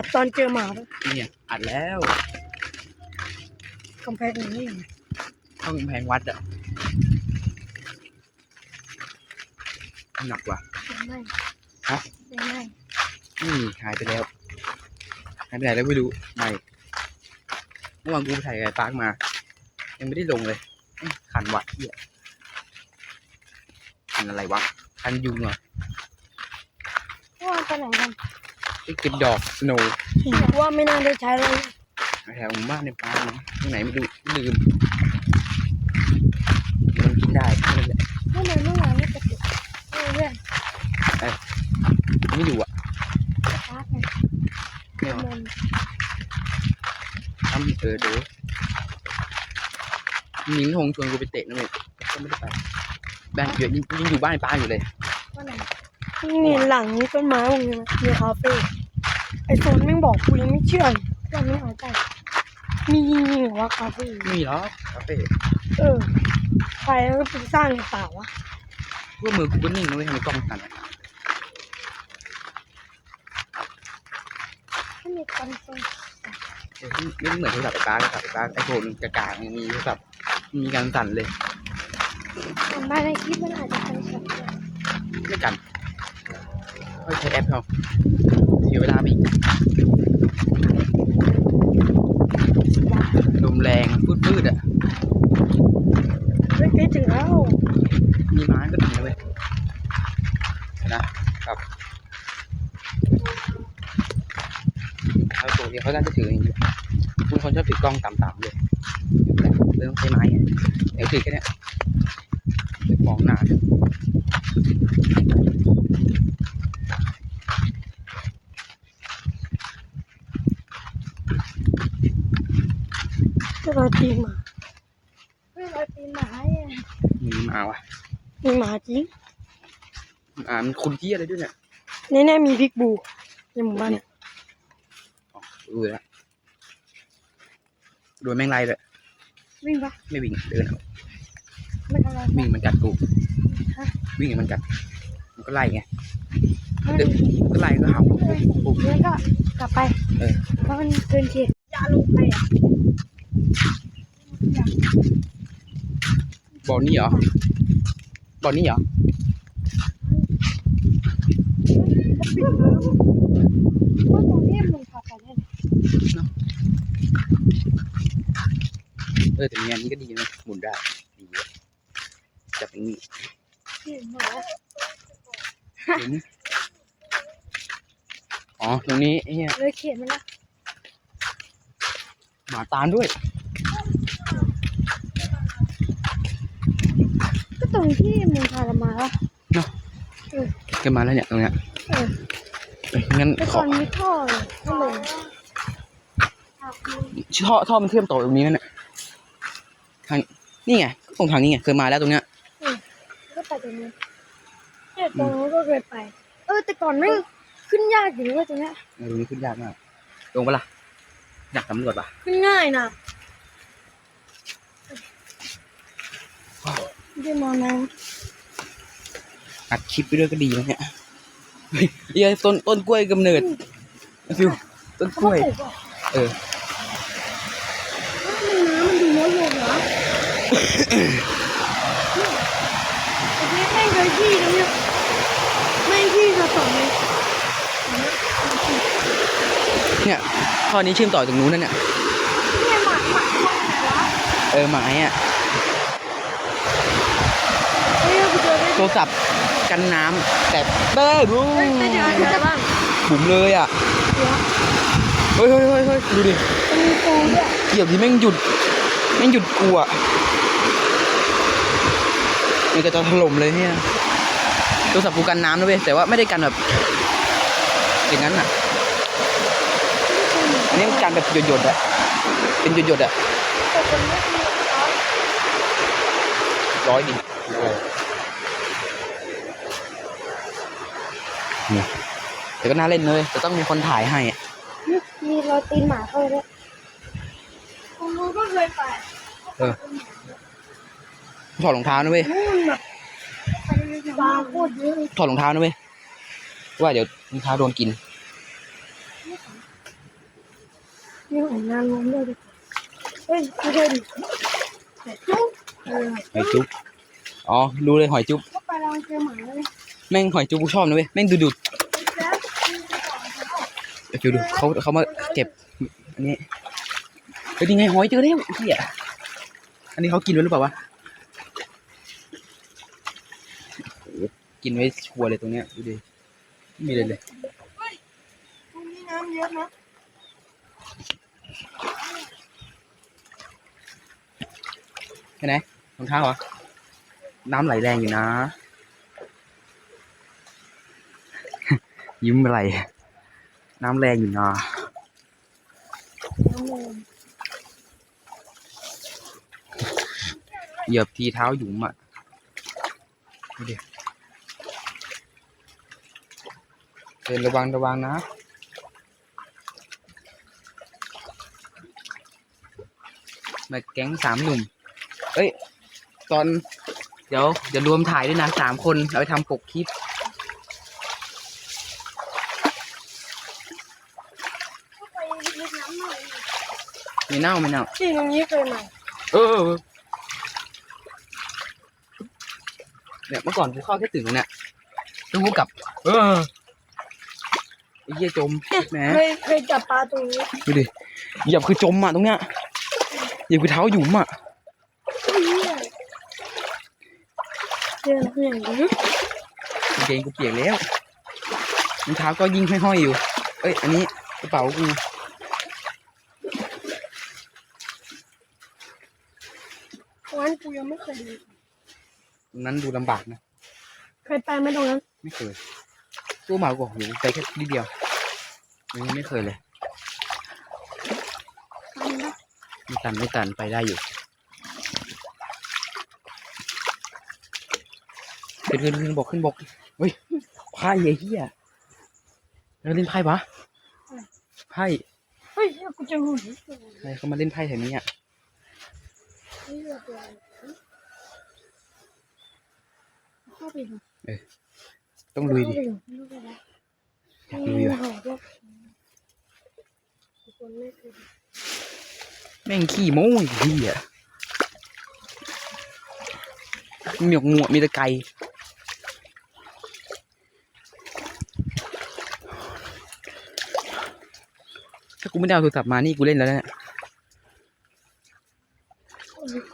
อัดตอนเจอหมาปะเนี่ยอัดแล้วกำแพงนี่เข้ากำแพงวัดอะหนักว่ะยังไม่ฮะยังไม่นี่หายไปแล้วหายไปไหนแล้วไม่รู้ไม่เมื่อวานกูไปถ่ายไก่ปาร์กมา ยังไม่ได้ลงเลยอื้อคันวัดเหียคันอะไรวะคันยุงเหรอเมื่อวานไปไหนกัน ไอ้เก็บดอกสโนว์ว่าไม่น่าได้ใช้เลยแถวหมู่บ้านในปาร์กนะที่ไหนไม่รู้ลืมมันกินได้นั่นแหละเมื่อไหร่เมื่อวานไม่กระตุกเออเพื่อนไม่ดูอะพาร์ทไงไม่เอามนทำเออดูมิ้งคงชวนกูไปเตะนะเว้ยก็ไม่ได้ไปบ้านอยู่ยังยังอยู่บ้านในป้าอยู่เลยว่าไหนนี่หลังนี้ต้นไม้ตรงนี้นะมีคาเฟ่ไอโซนแม่งบอกกูยังไม่เชื่อเลยว่าไม่เอาใจ มีจริงๆเหรอว่าคาเฟ่ไม่มีหรอกคาเฟ่เออใครแล้วก็ไปสร้างในป่าวะพวกมือกูก็นิ่งนะเว้ยทำไมกล้องสั่นอะไม่มีคอนโซลเออไม่ไม่เหมือนโทรศัพท์ไอ้ป้าโทรศัพท์ไอ้ป้าไอโฟนกากายังมีโทรศัพท์มีการสั่นเลยทำบ้านในคลิปมันอาจจะเป็นฉันเลยไม่กันค่อยใช้แอปเขา เสียเวลาไปอีกลมแรงพืดๆอะเฮ้ยใกล้ถึงแล้ว มีไม้ก็ถึงแล้วเว้ยเห็นะครับเขาตัวเดียวเขาน่าจะถืออย่างนี้คุณคนชอบถือกล้องต่ำๆเลยเลยต้องใช้ไม้ไงเดี๋ยวถือแค่เนี้ยมองหน้า ก็รอยตีนหมาเฮ้ยรอยตีนหมาเนี่ยมีหมาว่ะมีหมาจริงอ่ามันคุณที่อะไรด้วยเนี่ยแน่ๆมีพิกบูในหมู่บ้านเนี่ยอ๋อดูแล้วโดนแมงไล่เลยวิ่งปะไม่วิ่งเดินเอาไม่ทำอะไรวิ่งมันกัดกูฮะวิ่งมันกัด มันก็ไล่ไงไม่เดินมันก็ไล่ก็เห่าปุ๊บปุ๊บแล้วก็ กลับไป เออ เพราะมันเกินเขตอย่าลงไปอะบ่อนี่เหรอบ่อนี่เหรอปิดแล้วเพราะตรงนี้มันพาไปได้เออแต่เนี้ยนี่ก็ดีนะหมุนได้ดีเลยจับอย่างนี้ ที่หมาเห็น อ๋อ ตรงนี้ไอ้เนี่ยเลยเขตมันละหมาตาลด้วย ก็ตรงที่มันพาเรามาละเกินมาแล้วเนี่ยตรงเนี้ยเออเอ้ยงั้นแต่ขก่ออนมีท่อเลยก็เลยท่อท่อมันเชื่อมต่อตรงนี้นั่นน่ะทางนี่ไงตรงทางนี้ไงเคยมาแล้วตรงเนี้ย ก็ไปตรงนี้เนี่ยตรงนู้นก็เคยไป เออแต่ก่อนไม่ง ขึ้นยากอยู่ด้วยตรงเนี้ยเออตรงนี้ขึ้นยากมาก ลงปะล่ะอยากสำรวจปะขึ้นง่ายนะไม่ได้มองนะอัดคลิปไปด้วยก็ดีนะเนี่ยเฮ้ยเหี้ยต้นต้นกล้วยกำเนิดฟิวต้นกเขาล้วย ปลูกอะเออมันน้ำมันดูน้อยลงเหรอเนี่ยไอ้นี่แม่งเลยที่ตรงเนี้ยไม่งที่สะสมเลย เนี่ยท่อนี้เชื่อมต่อตรงนู้นนั่นเนี่ยเอออหมายอะโทรศัพท์กันน้ำแต่เต้ยบูเฮ้ยได้เจออะไรบ้างบุ๋มเลยอะเฮ้ยเฮ้ยเฮ้ยเฮ้ยดูดิมันมีปูด้วยเกี่ยวที่แม่งหยุดแม่งหยุดกูอะมันก็จะถล่มเลยเนี่ยโทรศัพท์กูกันน้ำนะเว้ยแต่ว่าไม่ได้กันแบบอย่างนั้นอะ นนี้มันกันแบบหยดๆอะเป็นหยดๆอะแต่คนไม่มีร้อยร้อยดินี่แต่ก็น่าเล่นเลยแต่ต้องมีคนถ่ายให้อะมีรอยตีนหมาเข้าไปด้วยตรงนู้นก็เคยไปถอดรองเท้านะเว้ยนู่นแบบปลาโคตรเยอะเลยถอดรองเท้านะเว้ยว่าเดี๋ยวรองเท้าโดนกิน ไม่สำคัญ มีหอยนางรมด้วยดิเฮ้ยไม่ใช่ดิแต่จุ๊บเออหอยจุ๊บอ๋อรู้เลยหอยจุ๊บเข้าไปเราเจอหมาเลยแม่งหอยจุ๊บกูชอบนะเว้ยแม่งดูดูดแจ๊บเดี๋ยวดูดูเขาเขามาเก็บอันนี้เฮ้ยยังไงหอยเจอแล้วเฮียอันนี้เขากินไว้หรือเปล่าวะโอ้โหกินไว้ชัวร์เลยตรงเนี้ยดูดิไม่มีเลยเลยตรงนี้น้ำเยอะนะ ใช่ไหมรองเท้าเหรอ น้ำไหลแรงอยู่นะ ยิ้มอะไร น้ำแรงอยู่นะเหยียบทีเท้าหยุมอะดูดิเดินระวังระวังนะ มาแก๊งสามหนุ่ม เอ้ย ตอน เดี๋ยวเดี๋ยวรวมถ่ายด้วยนะสามคนเอาไปทำปกคลิป เข้าไปลึกน้ำหน่อยไม่เน่าไม่เน่า ที่ตรงนี้เคยมาเออเออเออเนี่ยเมื่อก่อนกูเข้าแค่ถึงเนี่ยต้องกูกลับ เออไอ้เหี้ยจมแหมเคยเคยจับปลาตรงนี้ดูดิเหยียบคือจมอะตรงเนี้ย เหยียบคือเท้าหยุมอะเจอแล้วอย่างนี้กางเกงกูเปียกแล้วรองเท้าก็ยิ่งห้อยๆอยู่ เอ้ย อันนี้กระเป๋ากูวันกูยังไม่เคยดูตรงนั้นดูลำบากนะ เคยไปไหมตรงนั้น ไม่เคยตู้เหมาก็หูไปแค่นิดเดียวยังไม่เคยเลย ไปนะ ไม่ตันไม่ตันไปได้อยู่ ขึ้นขึ้นขึ้นบกขึ้นบกเฮ้ยไพ่ไอ้เหี้ยเราเล่นไพ่ปะไพ่เฮ้ยกูเจอหุ่นใครเขามาเล่นไพ่แถวนี้อะนี่เตัวอะไรเข้าไปดูต้องลุยดิเข้าไปดูเข้าไปดูอยากลุยอะโอ้โหพวกคนไม่เคยดูแม่งขี้โม้ไอ้เหี้ยมีหยกงัวมีตะไก่ถ้ากูไม่ได้เอาโทรศัพท์มานี่กูเล่นแล้วนี่ย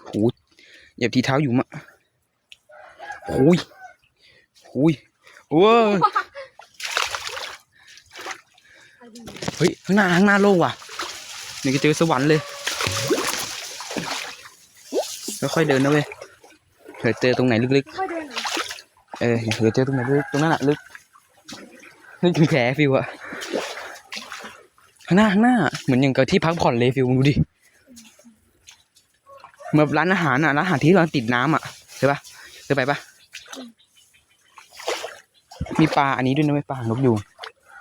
โหเหยียบทีเท้าอยู่มะโอ้ยโอ้ยโอ้ยเฮ้ยข้างหน้าข้างหน้าโล่งว่ะนี่ก็เจอสวรรค์เลย ค่อยเดินนะเว้ยเผื่อเจอตรงไหนลึกค่อยเดินหน่อยๆเออเผื่อเจอตรงไหนลึกตรงนั้นอะลึกนึกถึงแผลฟิวอะข้างหน้าข้างหน้า เหมือนอย่างกับที่พักผ่อนเลยฟิวมึงดูดิเหมือนร้านอาหารอะร้านอาหารที่เราติดน้ำอะใช่ปะเคยไปปะมีปลาอันนี้ด้วยนะเว้ยปลาหางนกยูง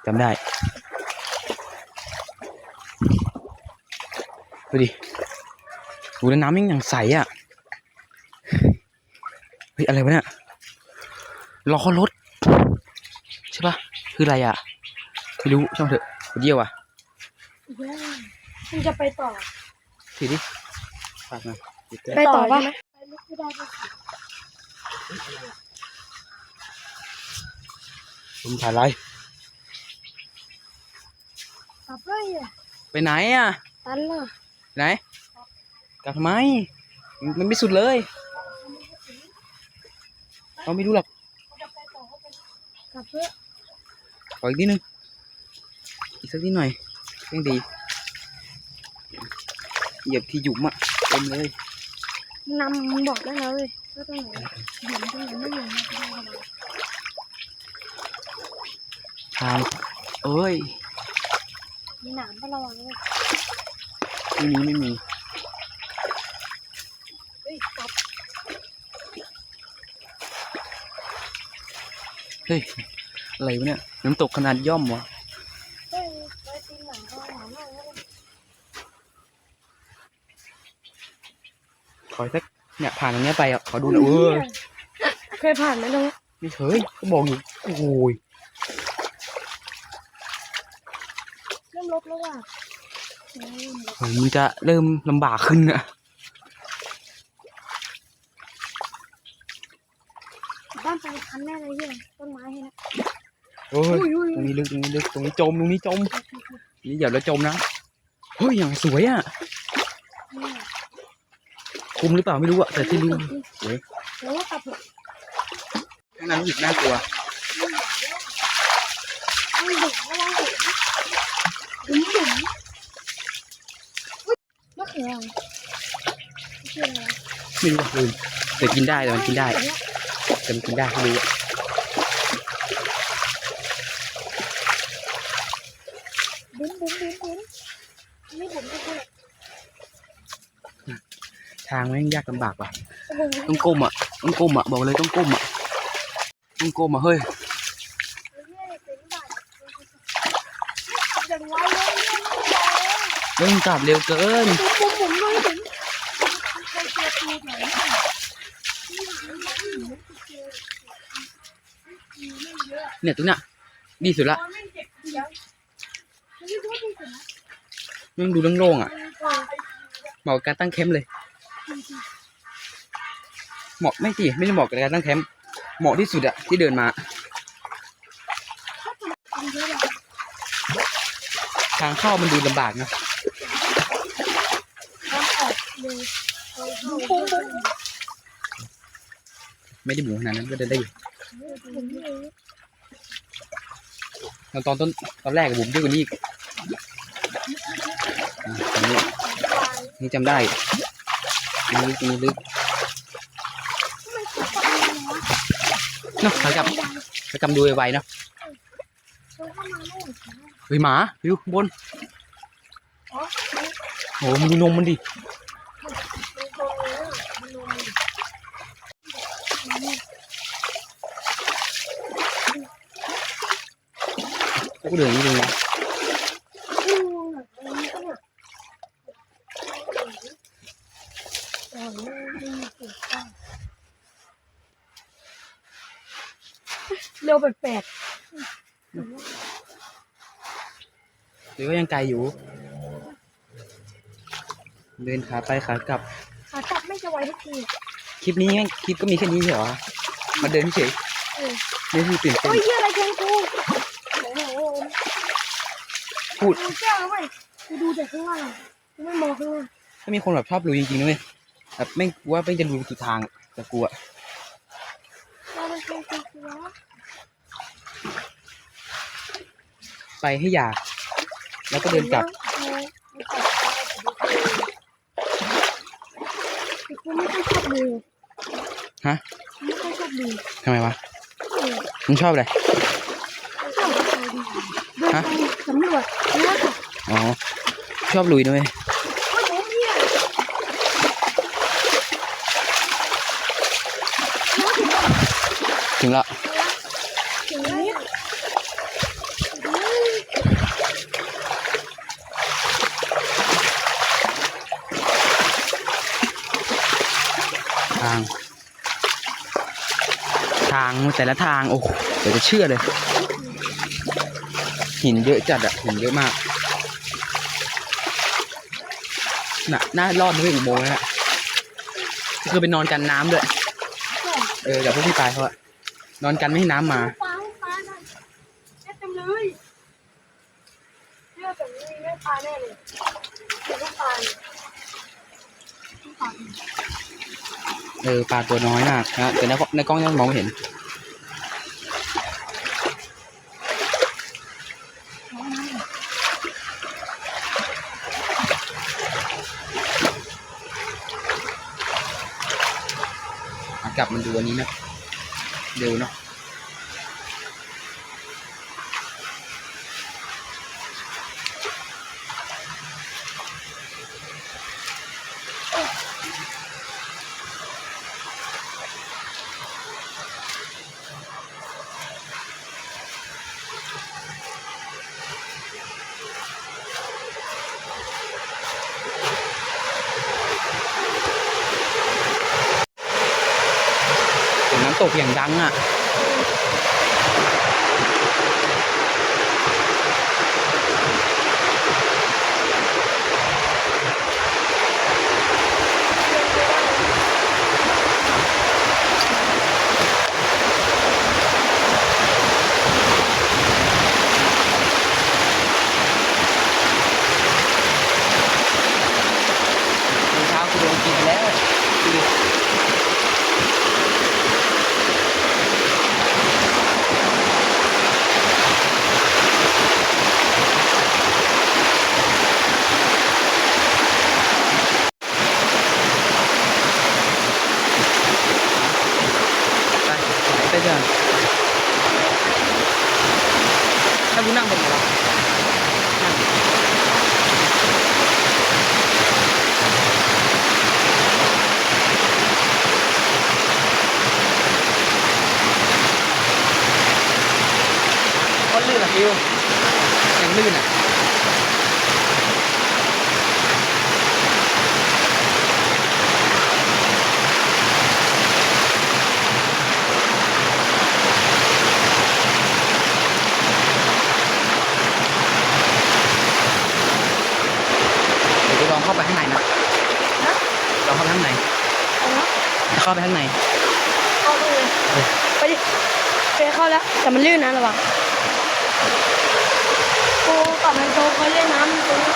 จำได้ดูดิดูแล้วน้ำยังอย่างใสอะ เฮ้ยอะไรวะเนี่ยล้อรถใช่ปะคืออะไรอะไม่รู้ช่างเถอะเยี่ยวอะเย้มันจะไปต่อถือดิฝากหน่อยติดเต้ไปต่อปะไปลุกไม่ได้ปะผมถ่ายไรกลับเลยอะไปไหนอะตันล่ะไหนกลับทำไมมันไม่สุดเลย เราไม่รู้หรอกจะไปต่อก็ไปกลับเพื่อขออีกนิดนึง อีกสักนิดหน่อยยังดี เหยียบที่หยุมอะเต็มเลยนำมึงบอกได้แล้วเลยว่าตรงไหนเห็นตรงไหนไม่เห็นนะไม่เป็นไรทางเอ้ย มีหนามก็ระวังเลยไม่มีไม่มี เฮ้ยกลับ เฮ้ยอะไรวะเนี่ย น้ำตกขนาดย่อมวะเฮ้ยไปตีนหนังก็หนามมากเลยขอสักเนี่ยผ่านตรงเนี้ยไปอะขอดูหน่อยเออเคยผ่านไหมตรงนี้ไม่เคยก็บอกอยู่โอ้ยเริ่มลบลบราะว่าโอ้ยมันจะเริ่มลำบากขึ้นอะ บ้านไปคันแน่เลยเนี่ยต้นไม้ให้นะโอ้ยอุ้ยอุ้ยตรงนี้ลึกตรงนี้ลึกตรงนี้จมตรงนี้จมนี่อย่าแล้วจมนะเฮ้ยอย่างสวยอะคุ้มหรือเปล่าไม่รู้อะแต่ที่รู้สวยแล้วว่ากลับเถอะข้างนั้นรู้สึกน่ากลัวไม่ดุไม่ต้องดุดุดุอุ้ยมะเขืออะไรมะเขืออะไรไม่รู้อะลืมแต่กินได้แต่มันกินได้ แต่มันกินได้ไม่รู้อะบุ้นบุ้นบุ้นบุ้นไม่บุ้นก็คือทางมันยากลำบากว่ะโอ้โหต้องก้มอะต้องก้มอะบอกเลยต้องก้มอะต้องก้มอะเฮ้ยอย่างไวเลยเนี่ยเริ่มกลับเร็วเกินบุ้นบุ้นบุ้นเลยถึงใคร เนี่ยตรงเนี้ยดีสุดละมันดูโล่งๆอะเหมาะกับการตั้งแคมป์เลย เหมาะไม่สิไม่ได้เหมาะกับการตั้งแคมป์เหมาะที่สุดอะที่เดินมาทางเข้ามันดูลำบากนะไม่ได้หมูขนาดนั้นก็เดินได้อยู่ ตอนตอนต้นตอนแรกกับบุ๋มเยอะกว่านี้อีกอะตรงนี้นี่จำได้นี่ลึกนี่ลึกเนาะขากลับขากลับดูไวๆเนาะเฮ้ยหมาอยู่ข้างบนโอ้มันดูนมมันดิแล้ว ก็เดินนี่เลยนะเร็วแปลกหรือว่ายังไกลอยู่ เดินขาไปขากลับๆขากลับไม่จะไวทุกที คลิปนี้ไงคลิปก็มีแค่นี้เหรอ มาเดินเฉยเออไม่คือตื่นเต้โอ้นยเหี้ยอะไรเกินกูโอ้โห พูดดูแก้วแล้วเว้ยกูดูแต่ข้างล่างกูไม่มองข้างล่างถ้ามีคนแบบชอบลุยจริงๆนะเว้ยแบบไม่กลัว่าไม่จะลุยสุดทางอะแต่กลัวเราเป็นคนกลัวไปให้อยาก แล้วก็เดินกลับกูไม่ค่อยชอบดูฮะ ไม่ค่อยชอบดูทำไมวะเออมึงชอบอะไรชอบดูเดิน ไปสำรวจแล้วก็อ๋อ ชอบลุยนะเว้ยโอ้ยผมเนี่ยถึงแล้วถึงนี้ทาง ทางแต่ละทาง โอ้โหเดี๋ยวจะเชื่อเลย หินเยอะจัดอะหินเยอะมากน่ะน่ารอดด้วยอุโมงค์นะฮะคือไปนอนกันน้ำด้วยเออเดี๋ยวพวกพี่ตายเขาอะนอนกันไม่ให้น้ำมาปลาปลาหน่อยแค่เต็มเลยเลือกแบบนี้ไม่ปลาแน่เลยเดี๋ยวต้องปลาเลยต้องปลาเออปลาตัวน้อยมากนะแต่ในกล้องในกล้องยังมองไม่เห็น กลับมันดูอันนี้นะเร็วเนาะ สียงน้ำตกอย่างดังอะ เข้าไปข้างในนะนะลองเข้าไปข้างในเอาละเข้าไปข้างในเข้าไปเลยเออไปดิไปเข้าแล้วแต่มันลื่นนะระวังโอ้กับมันโตเคยเล่นน้ำตรงนี้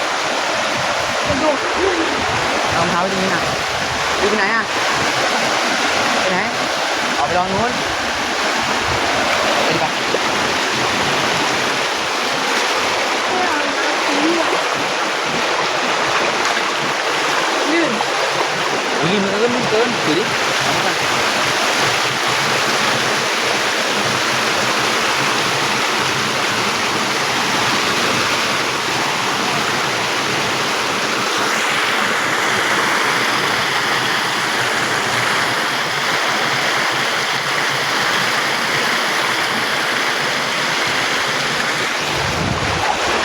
กระโดดเอารองเท้าไว้ตรงนี้นะดูไปไหนอะไปไหนออกไปลองนู้นไปดีกว่า ไม่เอานะตรงนี้อะลื่น อุ้ยมันเกินมันเกินดูดิเอามาก่อน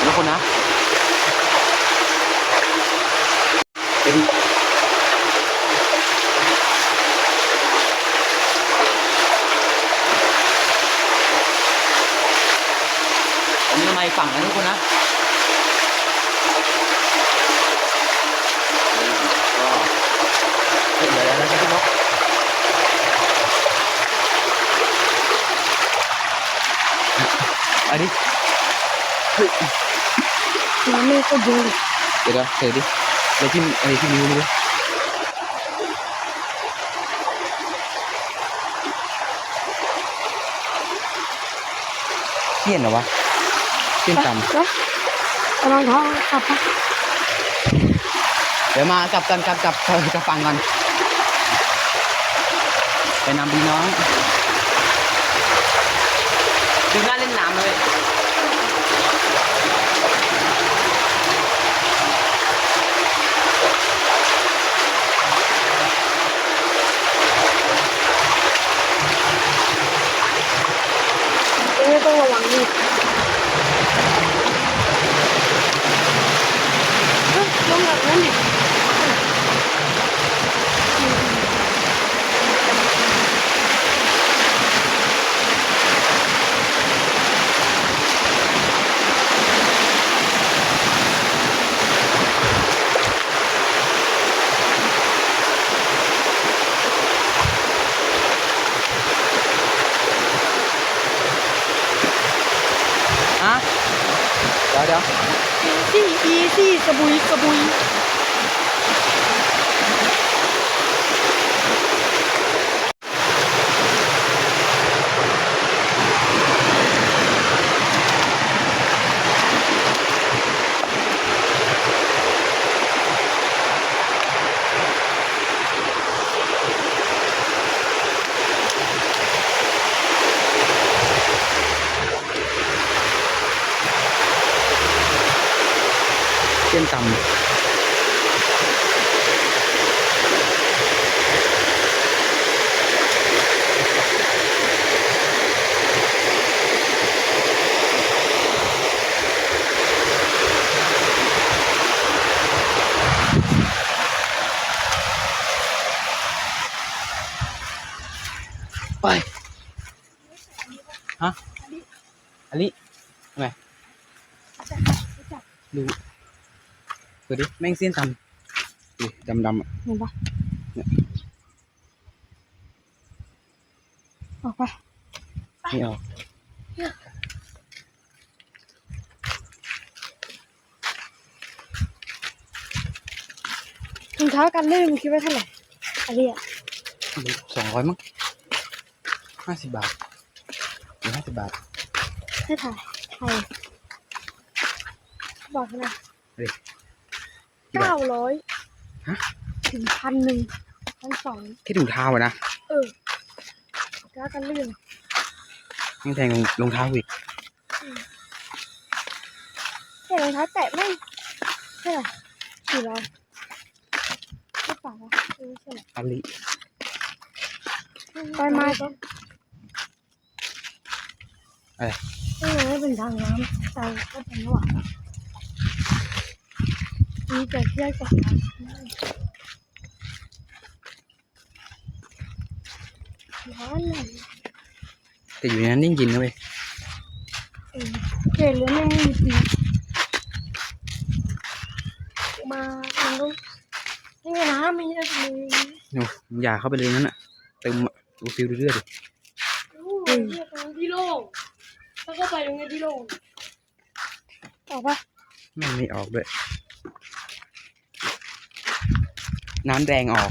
ทุกคนนะเดี๋ยวดิผมจะมาอีกฝั่งนะทุกคนนะก็ เฮ้ยเดี๋ยวเดี๋ยวเราจะขึ้นรถเอันนี้น้ำไม่ก็เยอะเดี๋ยวเดี๋ยวเดี๋ยวดิเดี๋ยวที่อะไรที่นิ้วนี่เที่ยนเหรอวะเที่ยนจไปเอารองท้ากลับปำเดี๋ยวมากลับกันกลับกลับกลับฟังกัน ไปนำพี่น้องดูน่าเล่นน้ำเลย ตรงนี้ต้องระวังนี่เฮ้ยลงแบบนั้นดิ ฮะเดี๋ยวเดี๋ยว อีซี่อีซี่กระบุยกระบุย เที่ยนจำไปฮะอันนี้ทำไม ดู ดูดิแม่งเส้นดำดิดำดำๆอะเห็นปะเนี่ยออกไปไม่ออกรองเท้ากันลื่นมึงคิดว่าเท่าไหร่อันนี้อะสองร้อยมั้งห้าสิบบาทหรือห้าสิบบาทให้ถ่ายไทยบอกนะเฮ้ย กี่บาเก้าทร้อยฮะ ถึงพันหนึ่งพันสองแค่ถุงเท้าอะนะเออแล้วกันลื่นยังแทงรองเท้าอีกแค่รองเท้าแตะไม่เท่าไหร่สี่ร้อยไม่ป่าวะเออใช่แหละอาลิไปมาก็อะไรไม่ยังไม่เป็นทางน้ำใจก็เป็นระหว่าง มีแต่เที่ยวกับน้ำร้อนหน่อยแต่อยู่ในนั้นนิ่งยินนะเว้ยเออเกลียดเลยไม่มีทีมามันก็น้ำไม่ใช่ทะเลโอ้อย่าเข้าไปเลยนั่นน่ะเติมอะดูฟิวดูเลือดดิโอ้ยเรียกตรงนี้ที่โล่งแล้วก็ไปตรงนี้ที่โล่งออกปะแม่งไม่ออกด้วย น้ำแดงออก